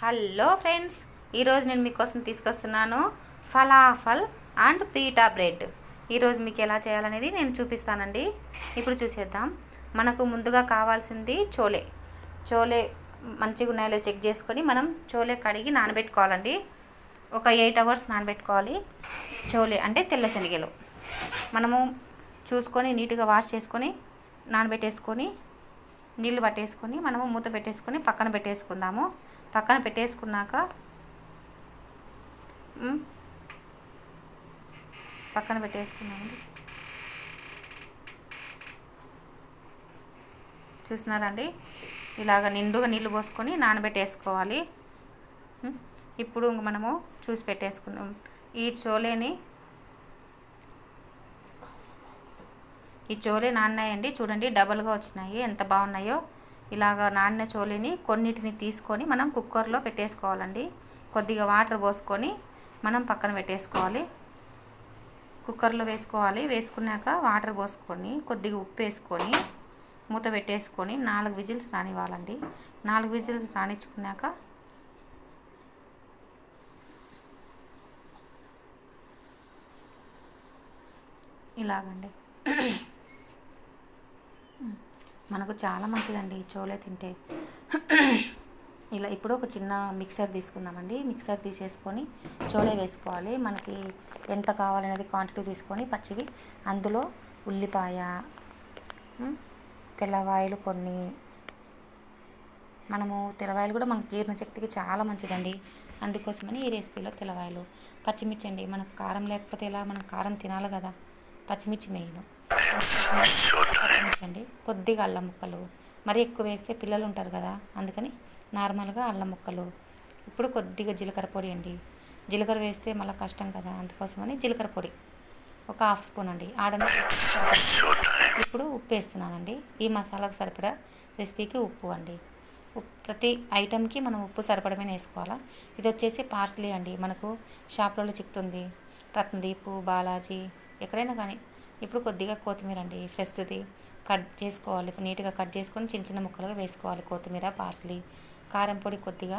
Hello friends ఈరోజు నేను మీకోసం తీసుకొస్తున్నాను ఫలాఫల్ అండ్ పీటా బ్రెడ్. ఈరోజు మీకు ఎలా చేయాలనేది నేను చూపిస్తానండి. ఇప్పుడు చూసేద్దాం. మనకు ముందుగా కావాల్సింది చోలే. చోలే మంచిగా ఉన్నాయో చెక్ చేసుకొని మనం చోలే కడిగి నానబెట్టుకోవాలండి. ఒక ఎయిట్ అవర్స్ నానబెట్టుకోవాలి. చోలే అంటే తెల్ల శనగలు. మనము చూసుకొని నీట్గా వాష్ చేసుకొని నానబెట్టేసుకొని నీళ్ళు పట్టేసుకొని మనము మూత పెట్టేసుకొని పక్కన పెట్టేసుకుందాము. పక్కన పెట్టేసుకున్నాక పక్కన పెట్టేసుకున్నామండి. చూసినారండి ఇలాగ నిండుగా నీళ్ళు పోసుకొని నానబెట్టేసుకోవాలి. ఇప్పుడు మనము చూసి పెట్టేసుకున్నాం. ఈ చోలేని ఈ చోలే నాన్నాయండి. చూడండి డబల్గా వచ్చినాయి. ఎంత బాగున్నాయో. ఇలాగ నానిన చోలిని కొన్నిటిని తీసుకొని మనం కుక్కర్లో పెట్టేసుకోవాలండి. కొద్దిగా వాటర్ పోసుకొని మనం పక్కన పెట్టేసుకోవాలి. కుక్కర్లో వేసుకోవాలి. వేసుకున్నాక వాటర్ పోసుకొని కొద్దిగా ఉప్పు వేసుకొని మూత పెట్టేసుకొని నాలుగు విజిల్స్ రానివ్వాలండి. నాలుగు విజిల్స్ రానిచ్చుకున్నాక ఇలాగండి. మనకు చాలా మంచిదండి చోలే తింటే. ఇలా ఇప్పుడు ఒక చిన్న మిక్సర్ తీసుకుందామండి. మిక్సర్ తీసేసుకొని చోలే వేసుకోవాలి. మనకి ఎంత కావాలనేది క్వాంటిటీ తీసుకొని పచ్చివి అందులో ఉల్లిపాయ తెల్లవాయలు కొన్ని. మనము తెల్లవాయలు కూడా మనకు జీర్ణశక్తికి చాలా మంచిదండి. అందుకోసమని ఈ రెసిపీలో తెల్లవాయలు పచ్చిమిర్చి అండి. మనకు కారం లేకపోతే ఎలా మనం కారం తినాలి కదా? పచ్చిమిర్చి మెయిన్. అండి. కొద్దిగా అల్లం ముక్కలు. మరి ఎక్కువ వేస్తే పిల్లలు ఉంటారు కదా అందుకని నార్మల్గా అల్లం ముక్కలు. ఇప్పుడు కొద్దిగా జీలకర్ర పొడి అండి. జీలకర్ర వేస్తే మళ్ళీ కష్టం కదా అందుకోసమని జీలకర్ర పొడి. ఒక హాఫ్ స్పూన్ అండి. ఆడని ఇప్పుడు ఉప్పు వేస్తున్నానండి. ఈ మసాలాకు సరిపడా రెసిపీకి ఉప్పు అండి. ఉప్- ప్రతి ఐటెంకి మనం ఉప్పు సరిపడమే వేసుకోవాలా ఇది వచ్చేసి పార్సలీ అండి. మనకు షాప్లలో చిక్కుతుంది. రత్నదీపు బాలాజీ ఎక్కడైనా కానీ ఇప్పుడు కొద్దిగా కొత్తిమీర అండి ఫ్రెష్ది కట్ చేసుకోవాలి. నీట్గా కట్ చేసుకొని చిన్న చిన్న ముక్కలుగా వేసుకోవాలి కొత్తిమీర పార్సలీ. కారం పొడి కొద్దిగా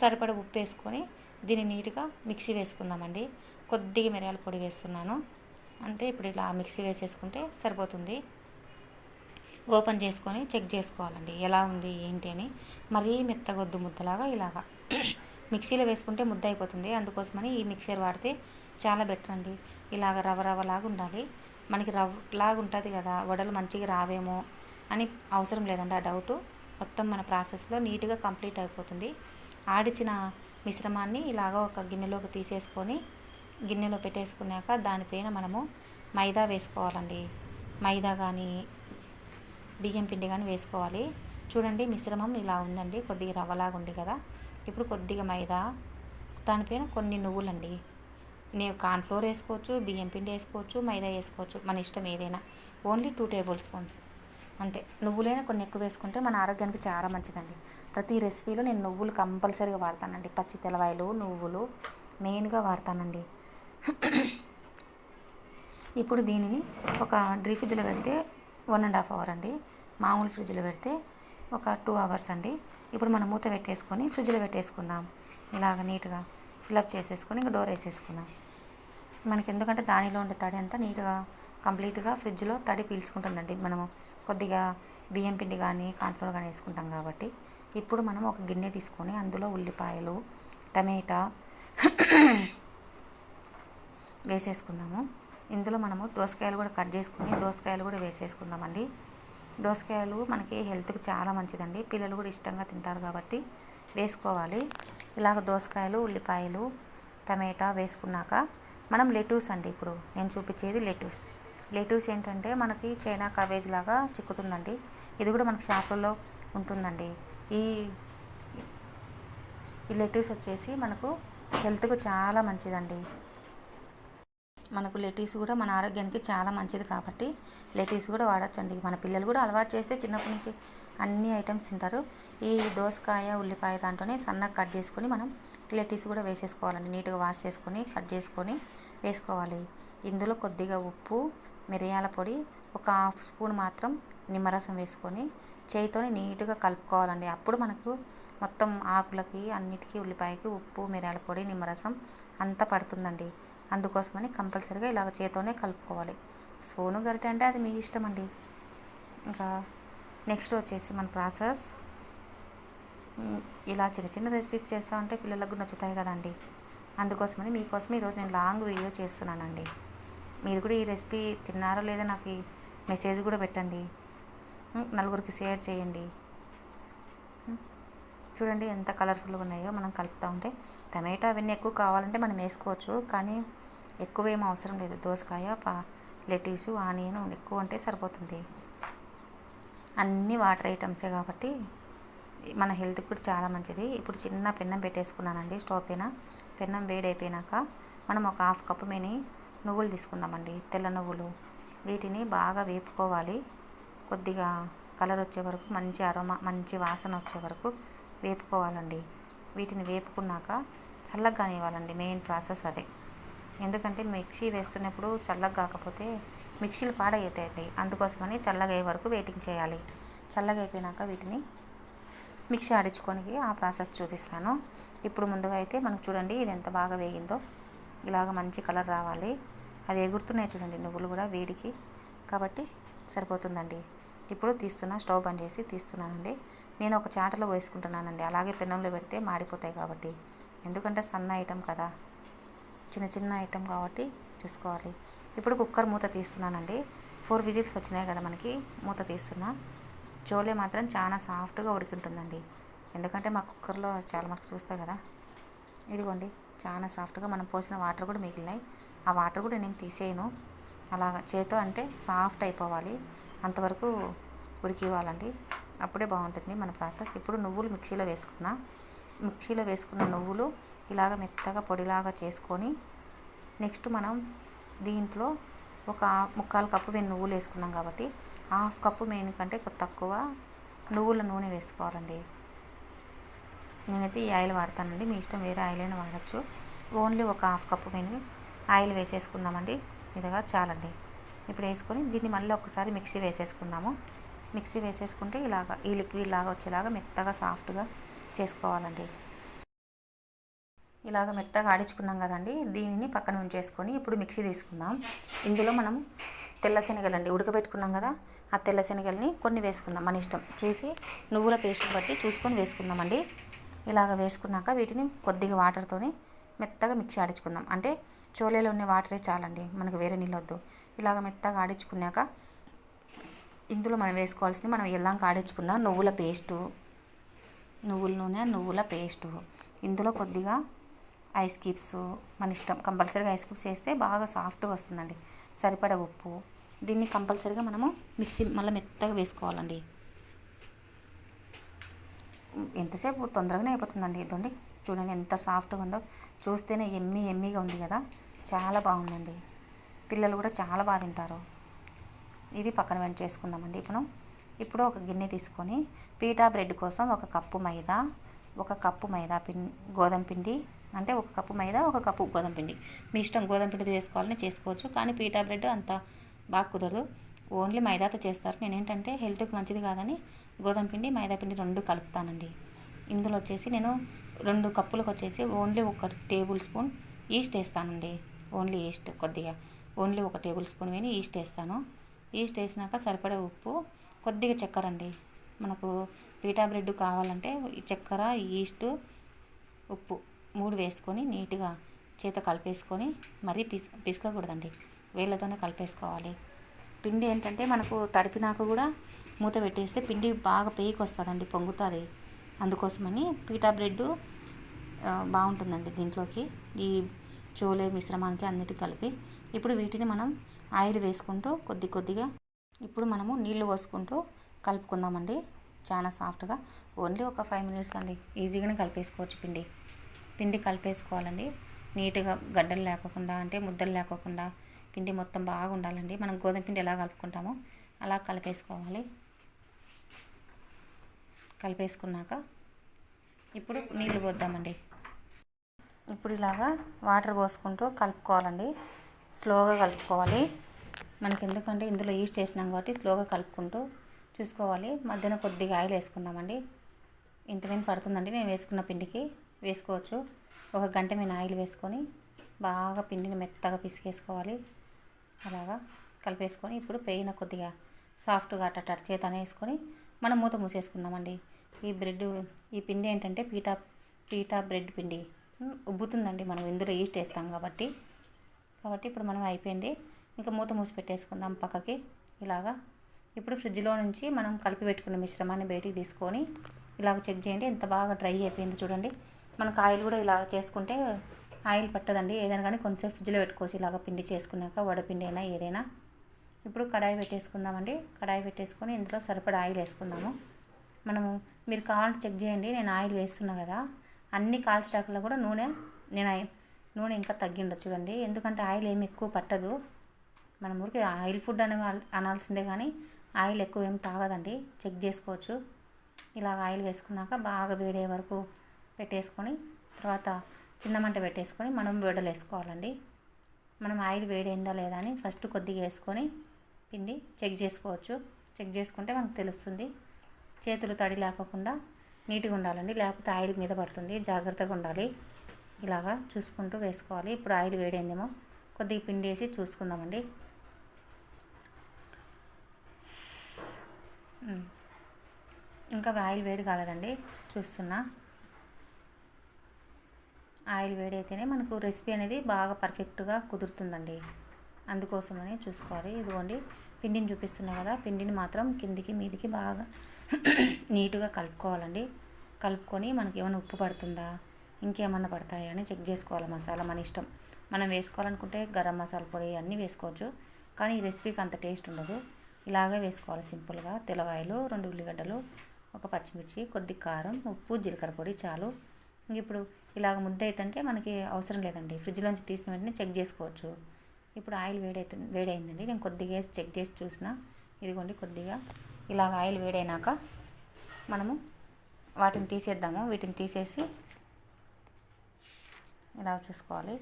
సరిపడ ఉప్పు వేసుకొని దీన్ని నీట్గా మిక్సీ వేసుకుందామండి. కొద్దిగా మిరియాల పొడి వేస్తున్నాను. అంతే ఇప్పుడు ఇలా మిక్సీ వేసేసుకుంటే సరిపోతుంది. ఓపెన్ చేసుకొని చెక్ చేసుకోవాలండి ఎలా ఉంది ఏంటి అని. మరీ మెత్తగొద్దు ముద్దలాగా ఇలాగా. మిక్సీలో వేసుకుంటే ముద్ద అయిపోతుంది అందుకోసమని ఈ మిక్సర్ వాడితే చాలా బెటర్ అండి. ఇలాగ రవ్వ రవ్వలాగా ఉండాలి. మనకి రవ్వలాగా ఉంటుంది కదా వడలు మంచిగా రావేమో అని అవసరం లేదండి ఆ డౌట్ మొత్తం మన ప్రాసెస్లో నీట్గా కంప్లీట్ అయిపోతుంది. ఆడిచిన మిశ్రమాన్ని ఇలాగ ఒక గిన్నెలోకి తీసేసుకొని గిన్నెలో పెట్టేసుకున్నాక దానిపైన మనము మైదా వేసుకోవాలండి. మైదా కానీ బియ్యం పిండి కానీ వేసుకోవాలి. చూడండి మిశ్రమం ఇలా ఉందండి కొద్దిగా రవ్వలాగా ఉంది కదా. ఇప్పుడు కొద్దిగా మైదా దానిపైన కొన్ని నువ్వులండి. నేను కార్న్ఫ్లోర్ వేసుకోవచ్చు బియ్యం పిండి వేసుకోవచ్చు మైదా వేసుకోవచ్చు మన ఇష్టం ఏదైనా. Only two tablespoons. అంతే. నువ్వులైనా కొన్ని ఎక్కువ వేసుకుంటే మన ఆరోగ్యానికి చాలా మంచిదండి. ప్రతి రెసిపీలో నేను నువ్వులు కంపల్సరీగా వాడతానండి. పచ్చి తెలవాయలు నువ్వులు మెయిన్గా వాడతానండి. ఇప్పుడు దీనిని ఒక డ్రీ ఫ్రిడ్జ్లో పెడితే వన్ అండ్ హాఫ్ అవర్ అండి. మామూలు ఫ్రిడ్జ్లో పెడితే ఒక టూ అవర్స్ అండి. ఇప్పుడు మనం మూత పెట్టేసుకొని ఫ్రిడ్జ్లో పెట్టేసుకుందాం. ఇలాగ నీట్గా. ఫిల్అప్ చేసేసుకొని ఇంకా డోర్ వేసేసుకుందాం. మనకి ఎందుకంటే దానిలో ఉండే తడి అంతా నీట్గా కంప్లీట్గా ఫ్రిడ్జ్లో తడి పీల్చుకుంటుందండి. మనము కొద్దిగా బియ్యం పిండి కానీ కాన్ఫ్లోర్ కానీ వేసుకుంటాం కాబట్టి. ఇప్పుడు మనం ఒక గిన్నె తీసుకొని అందులో ఉల్లిపాయలు టమాటా వేసేసుకుందాము. ఇందులో మనము దోసకాయలు కూడా కట్ చేసుకుని దోసకాయలు కూడా వేసేసుకుందామండి. దోసకాయలు మనకి హెల్త్కి చాలా మంచిదండి. పిల్లలు కూడా ఇష్టంగా తింటారు కాబట్టి వేసుకోవాలి. ఇలాగ దోసకాయలు ఉల్లిపాయలు టమాటా వేసుకున్నాక మనం లెటూస్ అండి ఇప్పుడు. నేను చూపించేది లెటూస్. లెటూస్ ఏంటంటే మనకి చైనా కవేజ్ లాగా చిక్కుతుందండి. ఇది కూడా మనకు షాపుల్లో ఉంటుందండి. ఈ ఈ లెటూస్ వచ్చేసి మనకు హెల్త్కు చాలా మంచిదండి. మనకు లెటీస్ కూడా మన ఆరోగ్యానికి చాలా మంచిది కాబట్టి లెటీస్ కూడా వాడచ్చండి. మన పిల్లలు కూడా అలవాటు చేస్తే చిన్నప్పటి నుంచి అన్ని ఐటమ్స్ తింటారు. ఈ దోసకాయ ఉల్లిపాయ దాంట్లోనే సన్నగా కట్ చేసుకొని మనం లెటీస్ కూడా వేసేసుకోవాలండి. నీట్గా వాష్ చేసుకొని కట్ చేసుకొని వేసుకోవాలి. ఇందులో కొద్దిగా ఉప్పు మిరియాల పొడి ఒక హాఫ్ స్పూన్ మాత్రం నిమ్మరసం వేసుకొని చేయితోని నీట్గా కలుపుకోవాలండి. అప్పుడు మనకు మొత్తం ఆకులకి అన్నిటికీ ఉల్లిపాయకి ఉప్పు మిరియాల పొడి నిమ్మరసం అంతా పడుతుందండి. అందుకోసమని కంపల్సరీగా ఇలాగ చేతోనే కలుపుకోవాలి. స్పూను గరిటె అంటే అది మీ ఇష్టం అండి ఇంకా నెక్స్ట్ వచ్చేసి మన ప్రాసెస్. ఇలా చిన్న చిన్న రెసిపీస్ చేస్తూ ఉంటే పిల్లలకు నచ్చుతాయి కదండి. అందుకోసమని మీకోసం ఈరోజు నేను లాంగ్ వీడియో చేస్తున్నానండి. మీరు కూడా ఈ రెసిపీ తిన్నారో లేదో నాకు మెసేజ్ కూడా పెట్టండి. నలుగురికి షేర్ చేయండి. చూడండి ఎంత కలర్ఫుల్గా ఉన్నాయో మనం కలుపుతూ ఉంటే. టమాటా అవన్నీ ఎక్కువ కావాలంటే మనం వేసుకోవచ్చు కానీ ఎక్కువ ఏం అవసరం లేదు. దోసకాయ పా లెటీసు ఆనియన్ ఎక్కువ అంటే సరిపోతుంది. అన్నీ వాటర్ ఐటమ్సే కాబట్టి మన హెల్త్కి కూడా చాలా మంచిది. ఇప్పుడు చిన్న పెన్నం పెట్టేసుకున్నానండి స్టవ్ పైన. పెన్నం వేడైపోయినాక మనం ఒక హాఫ్ కప్పు మేని నువ్వులు తీసుకుందామండి. తెల్ల నువ్వులు. వీటిని బాగా వేపుకోవాలి. కొద్దిగా కలర్ వచ్చే వరకు మంచి అరోమా మంచి వాసన వచ్చే వరకు వేపుకోవాలండి. వీటిని వేపుకున్నాక చల్లగా కానివ్వాలండి మెయిన్ ప్రాసెస్ అదే. ఎందుకంటే మిక్సీ వేస్తున్నప్పుడు చల్లగా కాకపోతే మిక్సీలు పాడవుతాయండి అందుకోసమని చల్లగా అయ్యే వరకు వెయిటింగ్ చేయాలి. చల్లగా అయిపోయినాక వీటిని మిక్సీ ఆడించుకొని ఆ ప్రాసెస్ చూపిస్తాను. ఇప్పుడు ముందుగా అయితే మనకు చూడండి ఇది ఎంత బాగా వేగిందో. ఇలాగ మంచి కలర్ రావాలి. అవి ఎగురుతున్నాయి చూడండి నువ్వులు కూడా వేడికి. కాబట్టి సరిపోతుందండి. ఇప్పుడు తీస్తున్నా స్టవ్ బంద్ చేసి తీస్తున్నానండి. నేను ఒక చాటలో వేసుకుంటున్నానండి. అలాగే పెనంలో పెడితే మాడిపోతాయి కాబట్టి. ఎందుకంటే సన్న ఐటెం కదా. చిన్న చిన్న ఐటెం కాబట్టి చూసుకోవాలి. ఇప్పుడు కుక్కర్ మూత తీస్తున్నానండి. ఫోర్ విజిల్స్ వచ్చినాయి కదా మనకి మూత తీస్తున్నా. చోలే మాత్రం చాలా సాఫ్ట్గా ఉడికింటుందండి ఎందుకంటే మా కుక్కర్లో చాలా మనకు చూస్తాయి కదా. ఇదిగోండి చాలా సాఫ్ట్గా మనం పోసిన వాటర్ కూడా మిగిలినాయి. ఆ వాటర్ కూడా నేను తీసేయను. అలాగ చేతో అంటే సాఫ్ట్ అయిపోవాలి. అంతవరకు ఉడికివ్వాలండి. అప్పుడే బాగుంటుంది మన ప్రాసెస్. ఇప్పుడు నువ్వులు మిక్సీలో వేసుకున్నా. మిక్సీలో వేసుకున్న నువ్వులు ఇలాగ మెత్తగా పొడిలాగా చేసుకొని నెక్స్ట్ మనం దీంట్లో ఒక ముక్కాలు కప్పు మేము నువ్వులు వేసుకున్నాం కాబట్టి హాఫ్ కప్పు మెయిన్ కంటే తక్కువ నువ్వుల నూనె వేసుకోవాలండి. నేనైతే ఈ ఆయిల్ వాడతానండి. మీ ఇష్టం వేరే ఆయిల్ అయినా వాడచ్చు. ఓన్లీ ఒక హాఫ్ కప్పు మేము ఆయిల్ వేసేసుకుందామండి. ఇదిగా చాలండి. ఇప్పుడు వేసుకొని దీన్ని మళ్ళీ ఒకసారి మిక్సీ వేసేసుకుందాము. మిక్సీ వేసేసుకుంటే ఇలాగా ఈ లిక్విడ్ లాగా వచ్చేలాగా మెత్తగా సాఫ్ట్గా చేసుకోవాలండి. ఇలాగ మెత్తగా ఆడించుకున్నాం కదండి దీనిని పక్కన ఉంచేసుకొని ఇప్పుడు మిక్సీ తీసుకుందాం. ఇందులో మనం తెల్ల శనగలండి ఉడకబెట్టుకున్నాం కదా ఆ తెల్ల శనగల్ని కొన్ని వేసుకుందాం మన ఇష్టం. చూసి నువ్వుల పేస్ట్ బట్టి చూసుకొని వేసుకుందామండి. ఇలాగ వేసుకున్నాక వీటిని కొద్దిగా వాటర్తోని మెత్తగా మిక్సీ ఆడించుకుందాం. అంటే చోలేలో ఉన్న వాటరే చాలండి మనకు వేరే నీళ్ళొద్దు ఇలాగ మెత్తగా ఆడించుకున్నాక ఇందులో మనం వేసుకోవాల్సింది మనం ఎల్లాంక ఆడించుకున్న నువ్వుల పేస్టు నువ్వుల నూనె నువ్వుల పేస్టు ఇందులో కొద్దిగా ఐస్ క్యూబ్స్ మన ఇష్టం. కంపల్సరీగా ఐస్ క్యూబ్స్ వేస్తే బాగా సాఫ్ట్గా వస్తుందండి. సరిపడ ఉప్పు. దీన్ని కంపల్సరీగా మనము మిక్సీ మళ్ళీ మెత్తగా వేసుకోవాలండి. ఎంతసేపు తొందరగానే అయిపోతుందండి. ఇదండి చూడండి ఎంత సాఫ్ట్గా ఉందో. చూస్తేనే ఎమ్మి ఎమ్మిగా ఉంది కదా. చాలా బాగుందండి. పిల్లలు కూడా చాలా బాగా తింటారు. ఇది పక్కన వెంట చేసుకుందామండి ఇప్పుడు ఇప్పుడు ఒక గిన్నె తీసుకొని పీటా బ్రెడ్ కోసం ఒక కప్పు మైదా ఒక కప్పు మైదా పిం గోధుమ పిండి అంటే ఒక కప్పు మైదా ఒక కప్పు గోధుమ పిండి. మీ ఇష్టం గోధుమ పిండి చేసుకోవాలని చేసుకోవచ్చు కానీ పీటా బ్రెడ్ అంత బాగా కుదరదు. ఓన్లీ మైదాతో చేస్తారు. నేను ఏంటంటే హెల్త్కి మంచిది కాదని గోధుమ పిండి మైదా పిండి రెండు కలుపుతానండి. ఇందులో వచ్చేసి నేను రెండు కప్పులకు వచ్చేసి ఓన్లీ ఒక టేబుల్ స్పూన్ ఈస్ట్ వేస్తానండి. ఓన్లీ ఈస్ట్ కొద్దిగా. ఓన్లీ ఒక టేబుల్ స్పూన్ వేని ఈస్ట్ వేస్తాను. ఈస్ట్ వేసినాక సరిపడే ఉప్పు కొద్దిగా చక్కెర అండి. మనకు పీటా బ్రెడ్ కావాలంటే ఈ చక్కెర ఈస్ట్ ఉప్పు మూడు వేసుకొని నీట్గా చేత కలిపేసుకొని మరీ పిస్ పిసకకూడదండి. వేళ్ళతోనే కలిపేసుకోవాలి. పిండి ఏంటంటే మనకు తడిపినాక కూడా మూత పెట్టేస్తే పిండి బాగా పేయికి వస్తుందండి పొంగుతుంది. అందుకోసమని పీటా బ్రెడ్ బాగుంటుందండి దీంట్లోకి. ఈ చోలే మిశ్రమానికి అన్నిటికీ కలిపి ఇప్పుడు వీటిని మనం ఆయిల్ వేసుకుంటూ కొద్ది కొద్దిగా ఇప్పుడు మనము నీళ్ళు పోసుకుంటూ కలుపుకుందామండి. చాలా సాఫ్ట్గా. ఓన్లీ ఒక ఫైవ్ మినిట్స్ అండి. ఈజీగానే కలిపేసుకోవచ్చు పిండి. పిండి కలిపేసుకోవాలండి. నీట్గా గడ్డలు లేకోకుండా అంటే ముద్దలు లేకోకుండా పిండి మొత్తం బాగా ఉండాలండి. మనం గోధుమ పిండి ఎలా కలుపుకుంటామో అలా కలిపేసుకోవాలి. కలిపేసుకున్నాక ఇప్పుడు నీళ్ళు పోద్దామండి. ఇప్పుడు ఇలాగా వాటర్ పోసుకుంటూ కలుపుకోవాలండి. స్లోగా కలుపుకోవాలి. మనకి ఎందుకంటే ఇందులో ఈస్ట్ వేసినాం కాబట్టి స్లోగా కలుపుకుంటూ చూసుకోవాలి. మధ్యన కొద్దిగా ఆయిల్ వేసుకుందామండి. ఇంతమైన పడుతుందండి. నేను వేసుకున్న పిండికి వేసుకోవచ్చు. ఒక గంట మీద ఆయిల్ వేసుకొని బాగా పిండిని మెత్తగా పిసికేసుకోవాలి. అలాగా కలిపేసుకొని ఇప్పుడు పెయిన కొద్దిగా సాఫ్ట్గా అట్ట చేతనే వేసుకొని మనం మూత మూసేసుకుందామండి. ఈ బ్రెడ్ ఈ పిండి ఏంటంటే పీటా పీటా బ్రెడ్ పిండి. ఉబ్బుతుందండి మనం ఇందులో ఈస్ట్ వేస్తాం కాబట్టి. కాబట్టి ఇప్పుడు మనం అయిపోయింది. ఇంకా మూత మూసి పెట్టేసుకుందాం పక్కకి. ఇలాగా. ఇప్పుడు ఫ్రిడ్జ్లో నుంచి మనం కలిపి పెట్టుకున్న మిశ్రమాన్ని బయటికి తీసుకొని ఇలాగ చెక్ చేయండి. ఎంత బాగా డ్రై అయిపోయింది చూడండి. మనకు ఆయిల్ కూడా ఇలా చేసుకుంటే ఆయిల్ పట్టదండి. ఏదైనా కానీ కొంచెం ఫ్రిడ్జ్లో పెట్టుకోవచ్చు. ఇలాగ పిండి చేసుకున్నాక వడపిండి అయినా ఏదైనా. ఇప్పుడు కడాయి పెట్టేసుకుందామండి. కడాయి పెట్టేసుకొని ఇందులో సరిపడా ఆయిల్ వేసుకుందాము. మనము మీరు కావాలంటే చెక్ చేయండి. నేను ఆయిల్ వేస్తున్నా కదా. అన్ని కాల్చటాకుల్లో కూడా నూనె నేను నూనె ఇంకా తగ్గిండదు చూడండి. ఎందుకంటే ఆయిల్ ఏమి ఎక్కువ పట్టదు. మనం ఊరికి ఆయిల్ ఫుడ్ అనే అనాల్సిందే కానీ ఆయిల్ ఎక్కువ ఏం తాగదండి. చెక్ చేసుకోవచ్చు. ఇలా ఆయిల్ వేసుకున్నాక బాగా వేడే వరకు పెట్టేసుకొని తర్వాత చిన్న మంట పెట్టేసుకొని మనం వేడలు వేసుకోవాలండి మనం ఆయిల్ వేడైందా లేదా అని ఫస్ట్ కొద్దిగా వేసుకొని పిండి చెక్ చేసుకోవచ్చు. చెక్ చేసుకుంటే మనకు తెలుస్తుంది. చేతులు తడి లేకోకుండా నీట్గా ఉండాలండి. లేకపోతే ఆయిల్ మీద పడుతుంది. జాగ్రత్తగా ఉండాలి. ఇలాగా చూసుకుంటూ వేసుకోవాలి. ఇప్పుడు ఆయిల్ వేడైందేమో కొద్దిగా పిండి వేసి చూసుకుందామండి. ఇంకా ఆయిల్ వేడి కాలేదండి చూస్తున్నా. ఆయిల్ వేడైతేనే మనకు రెసిపీ అనేది బాగా పర్ఫెక్ట్గా కుదురుతుందండి. అందుకోసమని చూసుకోవాలి. ఇదిగోండి పిండిని చూపిస్తున్నా కదా పిండిని మాత్రం కిందికి మీదికి బాగా నీట్గా కలుపుకోవాలండి. కలుపుకొని మనకి ఏమైనా ఉప్పు పడుతుందా ఇంకేమన్నా పడతాయా అని చెక్ చేసుకోవాలి. మసాలా మన ఇష్టం. మనం వేసుకోవాలనుకుంటే గరం మసాలా పొడి అన్నీ వేసుకోవచ్చు. కానీ ఈ రెసిపీకి అంత టేస్ట్ ఉండదు. ఇలాగే వేసుకోవాలి సింపుల్గా. తెల్లవాయలు రెండు ఉల్లిగడ్డలు ఒక పచ్చిమిర్చి కొద్ది కారం ఉప్పు జీలకర్ర పొడి చాలు. ఇప్పుడు ఇలాగ ముద్ద అవుతుంటే మనకి అవసరం లేదండి. ఫ్రిడ్జ్లోంచి తీసిన వెంటనే చెక్ చేసుకోవచ్చు. ఇప్పుడు ఆయిల్ వేడైతుంది వేడైందండి. నేను కొద్దిగా వేసి చెక్ చేసి చూసిన. ఇదిగోండి కొద్దిగా. ఇలాగ ఆయిల్ వేడైనాక మనము వాటిని తీసేద్దాము. వీటిని తీసేసి ఇలా చూసుకోవాలి.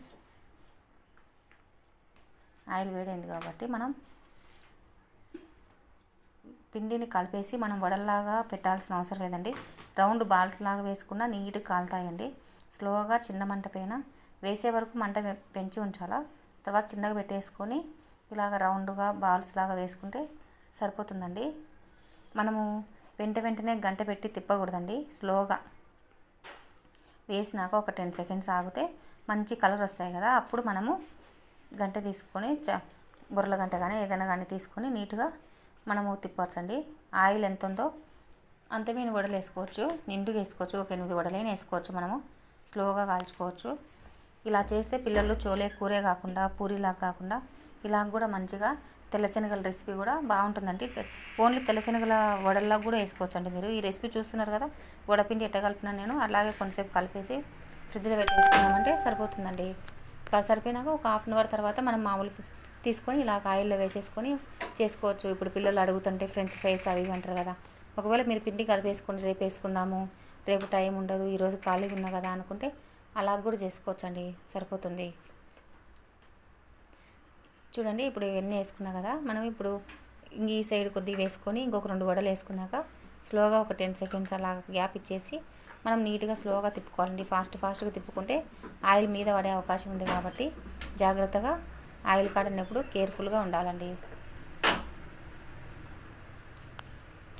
ఆయిల్ వేడైంది కాబట్టి మనం పిండిని కలిపేసి మనం వడల్లాగా పెట్టాల్సిన అవసరం లేదండి. రౌండ్ బాల్స్ లాగా వేసుకున్నా నీట్గా కాలుతాయండి. స్లోగా చిన్న మంట పైన వేసే వరకు మంట పెంచి ఉంచాలా. తర్వాత చిన్నగా పెట్టేసుకొని ఇలాగ రౌండ్గా బాల్స్ లాగా వేసుకుంటే సరిపోతుందండి. మనము వెంట వెంటనే గంట పెట్టి తిప్పకూడదండి. స్లోగా వేసినాక ఒక టెన్ సెకండ్స్ ఆగితే మంచి కలర్ వస్తాయి కదా. అప్పుడు మనము గంట తీసుకొని చ బుర్రల గంట కానీ ఏదైనా కానీ తీసుకొని నీట్గా మనము తిప్పవచ్చండి. ఆయిల్ ఎంత ఉందో అంత మీద వడలు వేసుకోవచ్చు. నిండుగా వేసుకోవచ్చు. ఒక ఎనిమిది వడలైనా వేసుకోవచ్చు మనము. స్లోగా కాల్చుకోవచ్చు. ఇలా చేస్తే పిల్లలు చోలే కూరే కాకుండా పూరీలా కాకుండా ఇలా కూడా మంచిగా తెల్లశనగల రెసిపీ కూడా బాగుంటుందండి. ఓన్లీ తెల్లశనగల వడల్లా కూడా వేసుకోవచ్చండి మీరు. ఈ రెసిపీ చూస్తున్నారు కదా వడపిండి ఎట్ట కలిపినాను నేను. అలాగే కొంతసేపు కలిపేసి ఫ్రిడ్జ్లో పెట్టేసుకున్నామంటే సరిపోతుందండి. సరిపోయినాక ఒక హాఫ్ అన్ అవర్ తర్వాత మనం మామూలు తీసుకొని ఇలా ఆయిల్లో వేసేసుకొని చేసుకోవచ్చు. ఇప్పుడు పిల్లలు అడుగుతుంటే ఫ్రెంచ్ ఫ్రైస్ అవి అంటారు కదా. ఒకవేళ మీరు పిండి కలిపేసుకొని రేపు వేసుకుందాము రేపు టైం ఉండదు ఈరోజు ఖాళీగా ఉన్నా కదా అనుకుంటే అలా కూడా చేసుకోవచ్చండి. సరిపోతుంది. చూడండి ఇప్పుడు ఇవన్నీ వేసుకున్నా కదా. మనం ఇప్పుడు ఈ సైడ్ కొద్దిగా వేసుకొని ఇంకొక రెండు వడలు వేసుకున్నాక స్లోగా ఒక టెన్ సెకండ్స్ అలా గ్యాప్ ఇచ్చేసి మనం నీట్గా స్లోగా తిప్పుకోవాలండి. ఫాస్ట్ ఫాస్ట్గా తిప్పుకుంటే ఆయిల్ మీద పడే అవకాశం ఉంది కాబట్టి జాగ్రత్తగా ఆయిల్ కాడనప్పుడు కేర్ఫుల్గా ఉండాలండి.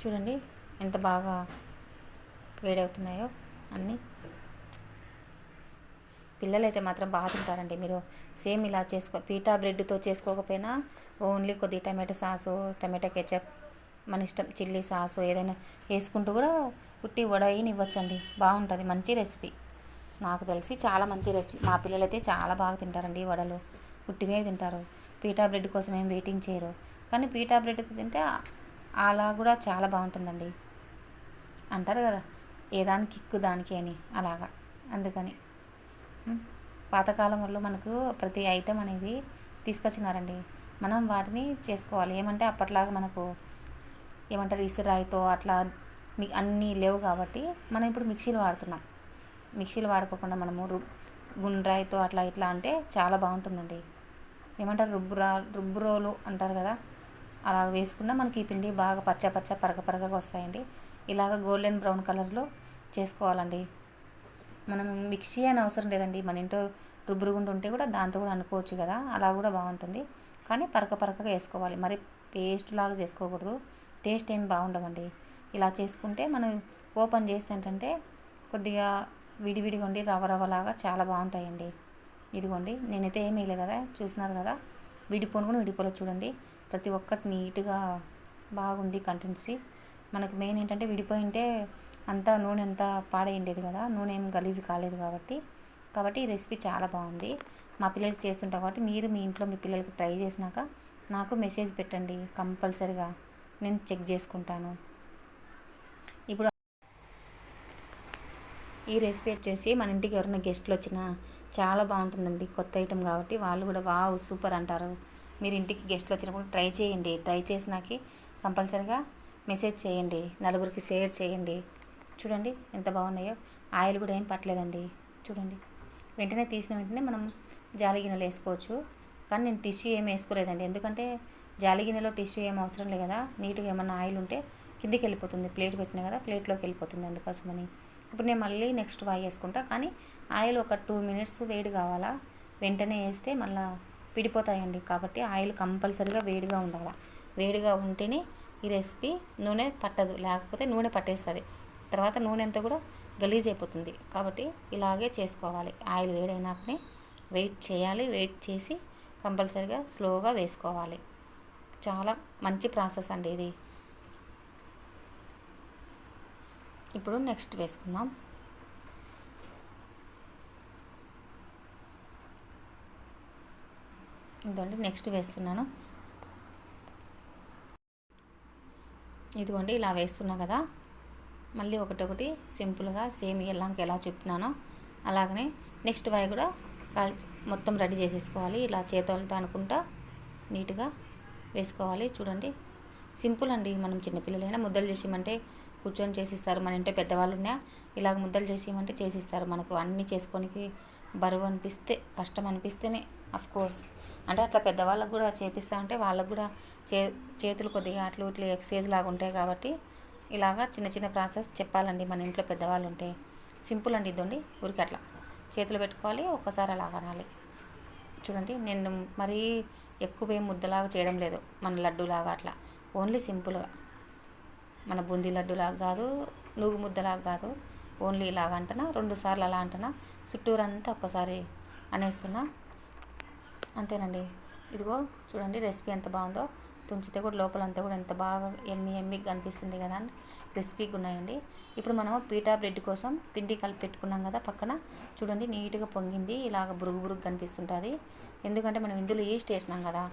చూడండి ఎంత బాగా వేడవుతున్నాయో అన్నీ. పిల్లలు అయితే మాత్రం బాగా తింటారండి మీరు. సేమ్ ఇలా చేసుకో పీటా బ్రెడ్తో చేసుకోకపోయినా ఓన్లీ కొద్ది టమాటో సాసు టమాటో కెచప్ మన ఇష్టం చిల్లీ సాసు ఏదైనా వేసుకుంటూ కూడా ఉట్టి వడయిని ఇవ్వచ్చండి బాగుంటుంది మంచి రెసిపీ. నాకు తెలిసి చాలా మంచి రెసిపీ మా పిల్లలైతే చాలా బాగా తింటారండి ఈ వడలు. ఉట్టివే తింటారు. పీటా బ్రెడ్ కోసం ఏం వెయిటింగ్ చేయరు. కానీ పీటా బ్రెడ్ తింటే అలా కూడా చాలా బాగుంటుందండి. అంటారు కదా ఏ దానికి కిక్కు దానికి అని అలాగా. అందుకని. పాతకాలంలో మనకు ప్రతి ఐటెం అనేది తీసుకొచ్చినారండి. మనం వాటిని చేసుకోవాలి. ఏమంటే అప్పట్లాగా మనకు ఏమంటారు ఇసురాయితో అట్లా మీ అన్నీ లేవు కాబట్టి మనం ఇప్పుడు మిక్సీలు వాడుతున్నాం. మిక్సీలు వాడుకోకుండా మనము గుండ్రాయితో అట్లా ఇట్లా అంటే చాలా బాగుంటుందండి. ఏమంటారు రుబ్బురా రుబ్బురోలు అంటారు కదా? అలా వేసుకున్నా మనకి ఈ పిండి బాగా పచ్చ పచ్చ పరగ పరగగా వస్తాయండి. ఇలాగ గోల్డెన్ బ్రౌన్ కలర్లో చేసుకోవాలండి. మనం మిక్సీ అని అవసరం లేదండి. మన ఇంట్లో రుబ్బురుగుండు ఉంటే కూడా దాంతో కూడా అనుకోవచ్చు కదా? అలా కూడా బాగుంటుంది. కానీ పరక పరకగా వేసుకోవాలి. మరి పేస్ట్ లాగా చేసుకోకూడదు. టేస్ట్ ఏం బాగుండవండి. ఇలా చేసుకుంటే మనం ఓపెన్ చేస్తే ఏంటంటే కొద్దిగా విడివిడిగా ఉండి రవ రవ్వలాగా చాలా బాగుంటాయండి. ఇదిగోండి నేనైతే ఏమీ వేయలే కదా చూసినారు కదా. విడిపోను కూడా విడిపోలేదు చూడండి. ప్రతి ఒక్కటి నీట్గా బాగుంది కంటెన్సీ మనకు మెయిన్ ఏంటంటే విడిపోయి ఉంటే అంతా నూనె అంతా పాడైండేది కదా నూనె ఏం గలీజ్ కాలేదు కాబట్టి. కాబట్టి ఈ రెసిపీ చాలా బాగుంది. మా పిల్లలకి చేస్తుంటాం కాబట్టి మీరు మీ ఇంట్లో మీ పిల్లలకి ట్రై చేసినాక నాకు మెసేజ్ పెట్టండి కంపల్సరిగా. నేను చెక్ చేసుకుంటాను ఇప్పుడు ఈ రెసిపీ వచ్చేసి మన ఇంటికి ఎవరైనా గెస్ట్లు వచ్చినా చాలా బాగుంటుందండి కొత్త ఐటెం కాబట్టి వాళ్ళు కూడా వావ్ సూపర్ అంటారు. మీరు ఇంటికి గెస్ట్లు వచ్చినప్పుడు ట్రై చేయండి. ట్రై చేసినాకి కంపల్సరిగా మెసేజ్ చేయండి. నలుగురికి షేర్ చేయండి. చూడండి ఎంత బాగున్నాయో. ఆయిల్ కూడా ఏం పట్టలేదండి. చూడండి. వెంటనే తీసిన వెంటనే మనం జాలి గిన్నెలు వేసుకోవచ్చు. కానీ నేను టిష్యూ ఏం వేసుకోలేదండి. ఎందుకంటే జాలి గిన్నెలో టిష్యూ ఏం అవసరం లేదు కదా. నీట్గా ఏమన్నా ఆయిల్ ఉంటే కిందికి వెళ్ళిపోతుంది. ప్లేట్ పెట్టినా కదా ప్లేట్లోకి వెళ్ళిపోతుంది అందుకోసమని. ఇప్పుడు నేను మళ్ళీ నెక్స్ట్ వాయి వేసుకుంటా. కానీ ఆయిల్ ఒక టూ మినిట్స్ వేడి కావాలా? వెంటనే వేస్తే మళ్ళీ పిడిపోతాయండి కాబట్టి ఆయిల్ కంపల్సరీగా వేడిగా ఉండాలి? వేడిగా ఉంటేనే ఈ రెసిపీ నూనె పట్టదు. లేకపోతే నూనె పట్టేస్తుంది. తర్వాత నూనె అంతా కూడా గలీజ్ అయిపోతుంది. కాబట్టి ఇలాగే చేసుకోవాలి. ఆయిల్ వేడైనాకనే వెయిట్ చేయాలి. వెయిట్ చేసి కంపల్సరీగా స్లోగా వేసుకోవాలి. చాలా మంచి ప్రాసెస్ అండి ఇది. ఇప్పుడు నెక్స్ట్ వేసుకుందాం. ఇదిగోండి నెక్స్ట్ వేస్తున్నాను. ఇదిగోండి ఇలా వేస్తున్నా కదా. మళ్ళీ ఒకటొకటి సింపుల్గా సేమ్ ఎల్లంకి ఎలా చెప్తున్నానో అలాగనే నెక్స్ట్ వై కూడా కాల్ మొత్తం రెడీ చేసేసుకోవాలి. ఇలా చేతులతో అనుకుంటా నీట్గా వేసుకోవాలి. చూడండి సింపుల్ అండి. మనం చిన్నపిల్లలైనా ముద్దలు చేసేయమంటే కూర్చొని చేసిస్తారు. మన ఇంట్లో పెద్దవాళ్ళున్నా ఇలాగ ముద్దలు చేసేయమంటే చేసిస్తారు. మనకు అన్నీ చేసుకోనికి బరువు అనిపిస్తే కష్టం అనిపిస్తేనే కోర్స్ అంటే అట్లా పెద్దవాళ్ళకు కూడా చేపిస్తా ఉంటే వాళ్ళకు కూడా చే చేతులు కొద్దిగా అట్లు ఇట్లు ఎక్సైజ్ లాగా ఉంటాయి కాబట్టి ఇలాగా చిన్న చిన్న ప్రాసెస్ చెప్పాలండి మన ఇంట్లో పెద్దవాళ్ళు ఉంటే. సింపుల్ అండి ఇద్దండి ఊరికి అట్లా. చేతులు పెట్టుకోవాలి ఒక్కసారి అలా అనాలి. చూడండి నేను మరీ ఎక్కువ ఏం ముద్దలాగా చేయడం లేదు. మన లడ్డూలాగా అట్లా. ఓన్లీ సింపుల్గా. మన బూందీ లడ్డులాగా కాదు నువ్వు ముద్దలాగా కాదు. ఓన్లీ ఇలాగ అంటనా? రెండు సార్లు అలా అంటనా? చుట్టూరంతా ఒక్కసారి అనేస్తున్నా. అంతేనండి. ఇదిగో చూడండి రెసిపీ ఎంత బాగుందో. తుంచితే కూడా లోపలంతా కూడా ఎంత బాగా ఎమ్మి ఎమ్మిగా కనిపిస్తుంది కదా అని క్రిస్పీగా ఉన్నాయండి. ఇప్పుడు మనం పీటా బ్రెడ్ కోసం పిండి కలిపి పెట్టుకున్నాం కదా పక్కన. చూడండి నీట్గా పొంగింది. ఇలాగ బురుగు బురుగు కనిపిస్తుంటుంది. ఎందుకంటే మనం ఇందులో ఈస్ట్ వేసినాం కదా.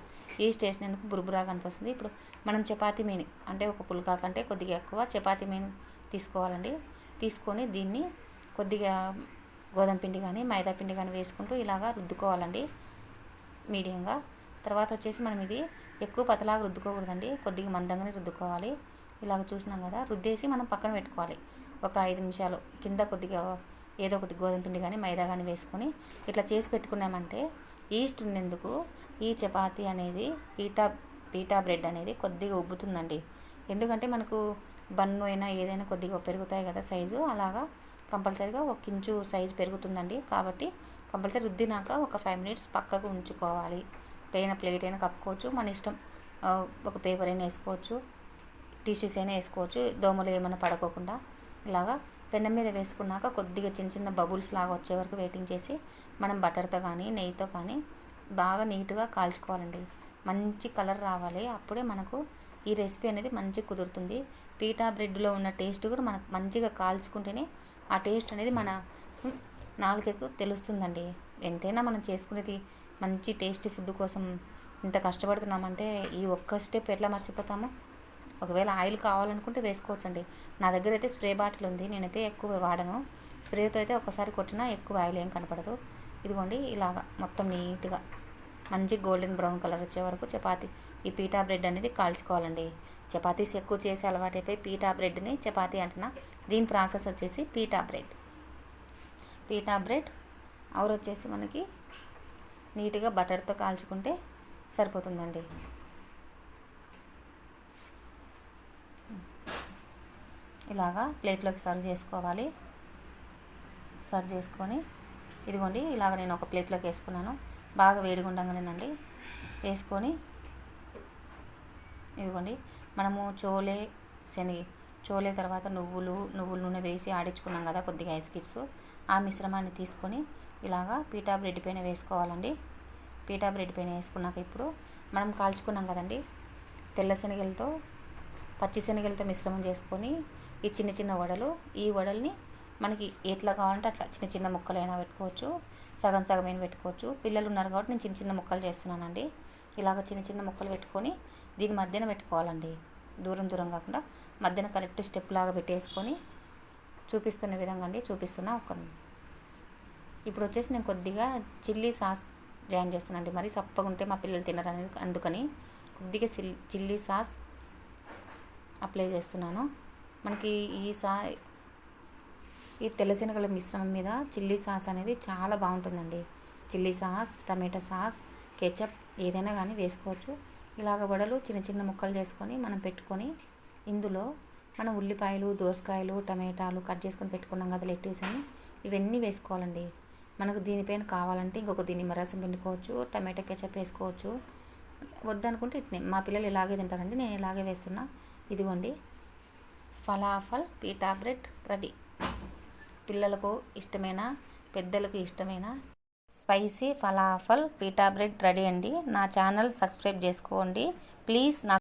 ఈస్ట్ వేసినందుకు బురుబురా కనిపిస్తుంది. ఇప్పుడు మనం చపాతి మెయిన్ అంటే ఒక పుల్కా కంటే కొద్దిగా ఎక్కువ చపాతి మెయిన్ తీసుకోవాలండి. తీసుకొని దీన్ని కొద్దిగా గోధుమ పిండి కానీ మైదా పిండి కానీ వేసుకుంటూ ఇలాగా రుద్దుకోవాలండి మీడియంగా. తర్వాత వచ్చేసి మనం ఇది ఎక్కువ పతలాగా రుద్దుకోకూడదండి. కొద్దిగా మందంగానే రుద్దుకోవాలి. ఇలాగ చూసినాం కదా రుద్దేసి మనం పక్కన పెట్టుకోవాలి. ఒక ఐదు నిమిషాలు కింద కొద్దిగా ఏదో ఒకటి గోధుమ పిండి కానీ మైదా కానీ వేసుకొని ఇట్లా చేసి పెట్టుకున్నామంటే ఈస్ట్ ఉండేందుకు ఈ చపాతి అనేది పీటా పీటా బ్రెడ్ అనేది కొద్దిగా ఉబ్బుతుందండి. ఎందుకంటే మనకు బన్ను అయినా ఏదైనా కొద్దిగా పెరుగుతాయి కదా సైజు అలాగా కంపల్సరీగా ఒక ఇంచు సైజు పెరుగుతుందండి. కాబట్టి కంపల్సరీ రుద్దినాక ఒక ఫైవ్ మినిట్స్ పక్కకు ఉంచుకోవాలి. పైన ప్లేట్ అయినా కప్పుకోవచ్చు మన ఇష్టం ఒక పేపర్ అయినా వేసుకోవచ్చు. టిష్యూస్ అయినా వేసుకోవచ్చు. దోమలు ఏమైనా పడకోకుండా ఇలాగా పెన్నం మీద వేసుకున్నాక కొద్దిగా చిన్న చిన్న బబుల్స్ లాగా వచ్చే వరకు వెయిటింగ్ చేసి మనం బటర్తో కానీ నెయ్యితో కానీ బాగా నీట్గా కాల్చుకోవాలండి. మంచి కలర్ రావాలి. అప్పుడే మనకు ఈ రెసిపీ అనేది మంచిగా కుదురుతుంది. పీటా బ్రెడ్లో ఉన్న టేస్ట్ కూడా మనకు మంచిగా కాల్చుకుంటేనే ఆ టేస్ట్ అనేది మన నాలుకకు తెలుస్తుందండి. ఎంతైనా మనం చేసుకునేది మంచి టేస్టీ ఫుడ్ కోసం ఇంత కష్టపడుతున్నామంటే ఈ ఒక్క స్టెప్ ఎట్లా మర్చిపోతాము? ఒకవేళ ఆయిల్ కావాలనుకుంటే వేసుకోవచ్చండి. నా దగ్గర అయితే స్ప్రే బాటిల్ ఉంది. నేనైతే ఎక్కువ వాడను. స్ప్రేతో అయితే ఒకసారి కొట్టినా ఎక్కువ ఆయిల్ ఏం కనపడదు. ఇదిగోండి ఇలాగా మొత్తం నీట్గా మంచి గోల్డెన్ బ్రౌన్ కలర్ వచ్చే వరకు చపాతీ. ఈ పీటా బ్రెడ్ అనేది కాల్చుకోవాలండి. చపాతీస్ ఎక్కువ చేసి అలవాటైపోయి పీటా బ్రెడ్ని చపాతీ అంటున్నా. దీని ప్రాసెస్ వచ్చేసి పీటా బ్రెడ్. పీటా బ్రెడ్ అవర్ వచ్చేసి మనకి నీట్గా బటర్తో కాల్చుకుంటే సరిపోతుందండి. ఇలాగా ప్లేట్లోకి సర్వ్ చేసుకోవాలి. సర్వ్ చేసుకొని ఇదిగోండి ఇలాగ నేను ఒక ప్లేట్లోకి వేసుకున్నాను. బాగా వేడిగా ఉండగానేనండి వేసుకొని ఇదిగోండి మనము చోలే శనగ చోలే తర్వాత నువ్వులు నువ్వుల నూనె వేసి ఆడించుకున్నాం కదా కొద్దిగా ఐస్ కిప్స్ ఆ మిశ్రమాన్ని తీసుకొని ఇలాగా పీటా బ్రెడ్ పైన వేసుకోవాలండి. పీటా బ్రెడ్ పైన వేసుకున్నాక ఇప్పుడు మనం కాల్చుకున్నాం కదండి తెల్ల శనగలతో పచ్చి శనగలతో మిశ్రమం చేసుకొని ఈ చిన్న చిన్న వడలు ఈ వడల్ని మనకి ఎట్లా కావాలంటే అట్లా చిన్న చిన్న ముక్కలైనా పెట్టుకోవచ్చు సగం సగం అయినా పెట్టుకోవచ్చు. పిల్లలు ఉన్నారు కాబట్టి నేను చిన్న చిన్న ముక్కలు చేస్తున్నానండి. ఇలాగ చిన్న చిన్న ముక్కలు పెట్టుకొని దీని మధ్యన పెట్టుకోవాలండి. దూరం దూరం కాకుండా మధ్యన కరెక్ట్ స్టెప్ లాగా పెట్టేసుకొని చూపిస్తున్న విధంగా అండి చూపిస్తున్నా ఒక ఇప్పుడు వచ్చేసి నేను కొద్దిగా చిల్లీ సాస్ జాయిన్ చేస్తానండి. మరి సప్పగా ఉంటే మా పిల్లలు తినరని అందుకని కొద్దిగా చిల్లీ సాస్ అప్లై చేస్తున్నాను. మనకి ఈ సా ఈ తెల్లశనగల మిశ్రమం మీద చిల్లీ సాస్ అనేది చాలా బాగుంటుందండి. Chilli sauce tomato sauce ketchup ఏదైనా కానీ వేసుకోవచ్చు. ఇలాగ వడలు చిన్న చిన్న ముక్కలు చేసుకొని మనం పెట్టుకొని ఇందులో మనం ఉల్లిపాయలు దోసకాయలు టమాటాలు కట్ చేసుకొని పెట్టుకున్నాం కదా లెట్యూస్ అని ఇవన్నీ వేసుకోవాలండి. మనకు దీనిపైన కావాలంటే ఇంకొక దీని నిమ్మరసం పిండుకోవచ్చు టమాటా కెచప్ వేసుకోవచ్చు. వద్దనుకుంటే ఇట్నే. మా పిల్లలు ఇలాగే తింటారండి. నేను ఇలాగే వేస్తున్నా. ఇదిగోండి. Falafel pita bread ready. పిల్లలకు ఇష్టమైన? పెద్దలకు ఇష్టమైన? Spicy falafel pita bread ready అండి. నా ఛానల్ సబ్స్క్రైబ్ చేసుకోండి. ప్లీజ్ నా